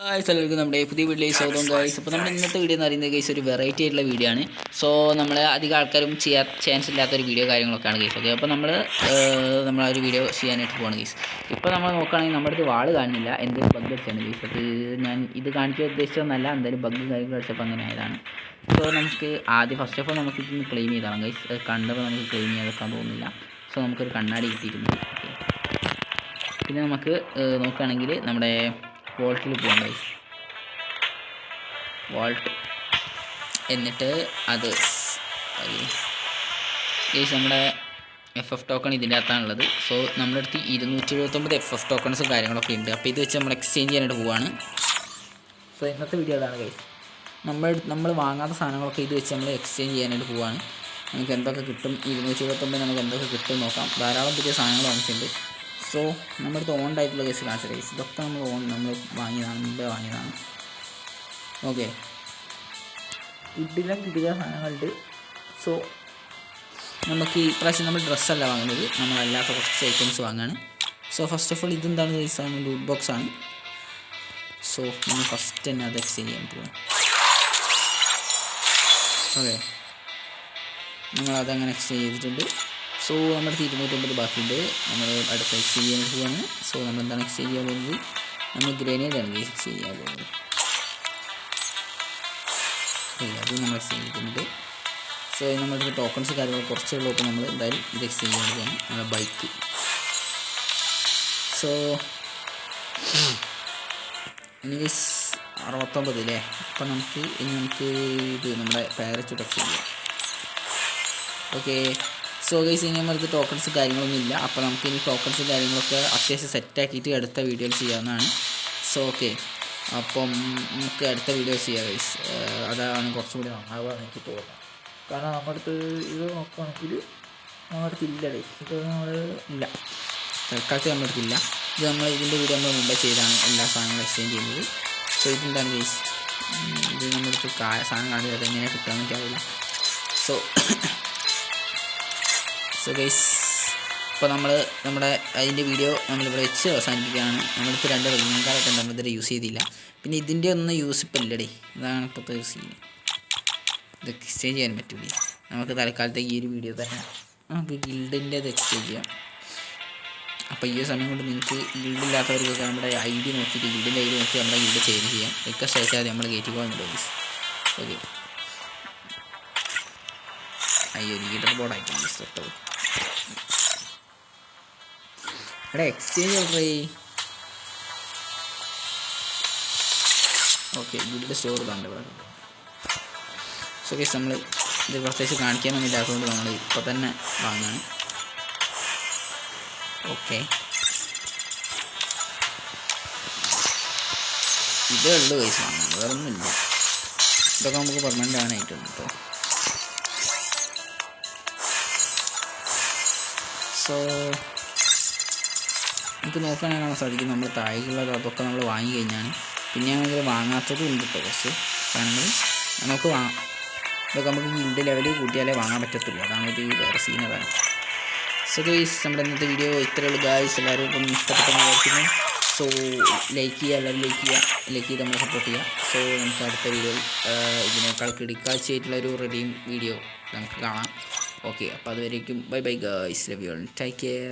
Guys എല്ലാവർക്കും നമ്മുടെ പുതിയ വീഡിയോയിൽ സ്വാഗതം. ഗൈസ് അപ്പോൾ നമ്മുടെ ഇന്നത്തെ വീഡിയോ എന്ന് പറയുന്നത് ഗൈസ് ഒരു വെറൈറ്റി ആയിട്ടുള്ള വീഡിയോ ആണ്. സോ നമ്മൾ അധികം ആൾക്കാരും ചെയ്യാൻ ചാൻസ് ഇല്ലാത്തൊരു വീഡിയോ കാര്യങ്ങളൊക്കെയാണ് ഗൈസ് ഓക്കെ അപ്പോൾ നമ്മൾ നമ്മൾ ഒരു വീഡിയോ ചെയ്യാനായിട്ട് പോകണം ഗൈസ് ഇപ്പോൾ നമ്മൾ നോക്കുകയാണെങ്കിൽ നമ്മുടെ ഇത് വാൾ കാണുന്നില്ല എന്തെങ്കിലും ബഗ് അടിച്ചാണ് ഗൈസ് അത് ഞാൻ ഇത് കാണിക്കാൻ ഉദ്ദേശിച്ചതൊന്നല്ല എന്തായാലും ബഗ് കാര്യങ്ങൾ അടിച്ചപ്പോൾ അങ്ങനെ ആയതാണ്. സോ നമുക്ക് ആദ്യം ഫസ്റ്റ് ഓഫ് ഓൾ നമുക്ക് ഇതൊന്ന് ക്ലെയിം ചെയ്താണ് ഗൈസ് കണ്ടപ്പോൾ നമുക്ക് ക്ലെയിം ചെയ്തെടുക്കാൻ തോന്നുന്നില്ല. സോ നമുക്കൊരു കണ്ണാടി കിട്ടിയിരുന്നു പിന്നെ നമുക്ക് നോക്കുകയാണെങ്കിൽ നമ്മുടെ വോൾട്ടിൽ പോകാം ഗൈസ് വോൾട്ട്. എന്നിട്ട് അത് ഗൈസ് നമ്മുടെ എഫ് എഫ് ടോക്കൺ ഇതിന്റെ അകത്താണുള്ളത്. സോ നമ്മുടെ അടുത്ത് ഇരുന്നൂറ്റി എഴുപത്തൊമ്പത് എഫ് എഫ് ടോക്കൺസും കാര്യങ്ങളൊക്കെ ഉണ്ട്. അപ്പോൾ ഇത് വെച്ച് നമ്മൾ എക്സ്ചേഞ്ച് ചെയ്യാനായിട്ട് പോവാണ്. സോ ഇന്നത്തെ വീഡിയോ അതാണ് ഗൈസ് നമ്മൾ നമ്മൾ വാങ്ങാത്ത സാധനങ്ങളൊക്കെ ഇത് വെച്ച് നമ്മൾ എക്സ്ചേഞ്ച് ചെയ്യാനായിട്ട് പോവാണ്. നമുക്ക് എന്തൊക്കെ കിട്ടും? ഇരുന്നൂറ്റി എഴുപത്തൊമ്പത് നമുക്ക് എന്തൊക്കെ കിട്ടും നോക്കാം. ധാരാളം പുതിയ സാധനങ്ങൾ വാങ്ങിച്ചിട്ടുണ്ട് സോ നമ്മുടെ അടുത്ത് ഓൺ ആയിട്ടുള്ള കേസ് കാണിച്ച കേസ് ഇതൊക്കെ നമ്മൾ ഓൺ നമ്മൾ വാങ്ങിയതാണ് മുമ്പേ വാങ്ങിയതാണ്. ഓക്കെ കിട്ടില്ല കിട്ടുക സാധനങ്ങളുണ്ട്. സോ നമുക്ക് ഈ പ്രാവശ്യം നമ്മൾ ഡ്രസ്സല്ല വാങ്ങുന്നത്. നമ്മളല്ലാത്ത കുറച്ച് ഐറ്റംസ് വാങ്ങാണ്. സോ ഫസ്റ്റ് ഓഫ് ഓൾ ഇതെന്താണ് ഗൈസാണ് ലൂട്ട് ബോക്സ് ആണ്. സോ നമ്മൾ ഫസ്റ്റ് തന്നെ അത് എക്സ്ചേഞ്ച് ചെയ്യാൻ പോകും ഓക്കെ നമ്മൾ അതങ്ങനെ എക്സ്ചേഞ്ച് ചെയ്തിട്ടുണ്ട്. സോ നമ്മുടെ ഇരുന്നൂറ്റമ്പത് ബാക്കിയുണ്ട്. നമ്മൾ അടുത്ത എക്സ്ചേഞ്ച് ചെയ്യാൻ പോവാണ്. സോ നമ്മൾ എന്താണ് എക്സ്ചേഞ്ച് ചെയ്യാൻ പോകുന്നത്? നമ്മൾ ഗ്രനേഡാണ് എക്സ്ചേഞ്ച് ചെയ്യാൻ പോകുന്നത്. അത് നമ്മൾ എക്സ്ചേഞ്ച് ചെയ്തിട്ടുണ്ട്. സോ നമ്മുടെ ടോക്കൺസ് കാര്യങ്ങൾ കുറച്ചേ ഉള്ളൂ നമ്മൾ എന്തായാലും ഇത് എക്സ്ചേഞ്ച് ചെയ്യാൻ പോവാണ്. നമ്മുടെ ബൈക്ക് സോ എനിക്ക് അറുപത്തൊമ്പത് അല്ലേ? അപ്പം നമുക്ക് ഇനി നമുക്ക് ഇത് നമ്മുടെ എക്സ്ചേഞ്ച് ചെയ്യാം. ഓക്കെ സോ ഗൈസ് ഇനി നമുക്ക് ടോക്കൺസ് കാര്യങ്ങളൊന്നും ഇല്ല. അപ്പോൾ നമുക്ക് ഇനി ടോക്കൺസ് കാര്യങ്ങളൊക്കെ അത്യാവശ്യം സെറ്റാക്കിയിട്ട് അടുത്ത വീഡിയോയിൽ ചെയ്യാവുന്നതാണ്. സോ ഓക്കെ അപ്പം നമുക്ക് അടുത്ത വീഡിയോ ചെയ്യാം ഗൈസ് അതാണ് കുറച്ചും കൂടി നന്നാവുക എനിക്ക് തോന്നുന്നത് കാരണം നമ്മുടെ അടുത്ത് ഇത് നോക്കുകയാണെങ്കിൽ നമ്മുടെ അടുത്ത് ഇല്ല ഗൈസ് ഇത് നമ്മൾ ഇല്ല. തൽക്കാലത്ത് നമ്മുടെ അടുത്തില്ല ഇത് നമ്മൾ ഇതിന്റെ വീഡിയോ നമ്മൾ മുമ്പേ ചെയ്താണ് എല്ലാ സാധനങ്ങളും എക്സ്ചേഞ്ച് ചെയ്യുന്നത്. സോ ഇതെന്താണ് ഗൈസ് ഇത് നമ്മുടെ അടുത്ത് സാധനം കാണുന്നത് അതെങ്ങനെയാണ് കിട്ടാൻ എനിക്കറിയില്ല. സോ സോ ഗൈസ് ഇപ്പോൾ നമ്മൾ നമ്മുടെ അതിന്റെ വീഡിയോ നമ്മളിവിടെ വെച്ച് അവസാനിപ്പിക്കുകയാണ്. നമ്മളിപ്പോൾ രണ്ട് നമ്മൾ ഇതുവരെ യൂസ് ചെയ്തില്ല. പിന്നെ ഇതിന്റെ ഒന്നും യൂസ് ഇപ്പം ഇല്ലടേ. ഇതാണ് ഇപ്പോഴത്തെ സീൻ ഇത് എക്സ്ചേഞ്ച് ചെയ്യാൻ പറ്റൂലേ. നമുക്ക് തൽക്കാലത്തേക്ക് ഈ ഒരു വീഡിയോ തന്നെ നമുക്ക് ഗിൽഡിന്റെ ഇത് എക്സ്ചേഞ്ച് ചെയ്യാം. അപ്പോൾ ഈ സമയം കൊണ്ട് നിങ്ങൾക്ക് ഗിൽഡില്ലാത്തവർക്കൊക്കെ നമ്മുടെ ഐ ഡി നോക്കിയിട്ട് ഗിൽഡിന്റെ ഐ ഡി നോക്കി നമ്മുടെ ഗിൽഡ് ചേഞ്ച് ചെയ്യാം. റിക്വസ്റ്റ് അയച്ചാൽ നമ്മൾ കയറ്റി പോകാൻ ഗൈസ് ഓക്കെ അയ്യോ ലീഡർ ബോർഡ് ആയിട്ടാണ് സെറ്റത് എടാ എക്സ്ചേഞ്ച് ഓർഡർ ചെയ് ഓക്കെ സ്റ്റോർ കണ്ട് സോ കേസ് നമ്മൾ ഇത് പ്രത്യേകിച്ച് കാണിക്കാനൊന്നും ഇല്ലാത്തതുകൊണ്ട് നമ്മൾ ഇപ്പോൾ തന്നെ വാങ്ങാണ്. ഓക്കെ ഇതേ ഉള്ളൂ പൈസ വാങ്ങാൻ. വേറെ ഒന്നുമില്ല ഇതൊക്കെ നമുക്ക് പെർമനന്റ് ആണായിട്ടുണ്ട് കേട്ടോ സോ നമുക്ക് നോക്കുകയാണെങ്കിൽ കാണാൻ സാധിക്കും നമ്മൾ താഴേക്കുള്ളത് അതൊക്കെ നമ്മൾ വാങ്ങി കഴിഞ്ഞാണ്. പിന്നെ ആണെങ്കിൽ വാങ്ങാത്തതും ഉണ്ട് കേട്ടോ കുറച്ച് സാധനങ്ങൾ. നമുക്ക് വാങ്ങാം ഇതൊക്കെ നമുക്ക് ഗിൽഡ് ലെവലിൽ കൂട്ടിയാലേ വാങ്ങാൻ പറ്റത്തുള്ളൂ. അതാണ് ഒരു വേറെ സീൻ അതാണ് സോ ഗൈസ് നമ്മുടെ ഇന്നത്തെ വീഡിയോ ഇത്രയേ ഉള്ളൂ ഗായ്സ് എല്ലാവരും ഇപ്പം ഇഷ്ടപ്പെട്ടെന്ന് വിചാരിക്കുന്നു. സോ ലൈക്ക് ചെയ്യുക എല്ലാവരും ലൈക്ക് ചെയ്യുക ലൈക്ക് ചെയ്ത് നമ്മളെ സപ്പോർട്ട് ചെയ്യുക. സോ നമുക്ക് അടുത്ത വീഡിയോയിൽ ഇതിനേക്കാൾ കിടിക്കാഴ്ചയായിട്ടുള്ള ഒരു റെഡിയും വീഡിയോ നമുക്ക് കാണാം. ഓക്കെ അപ്പോൾ അതുവരേക്കും bye bye guys love you take care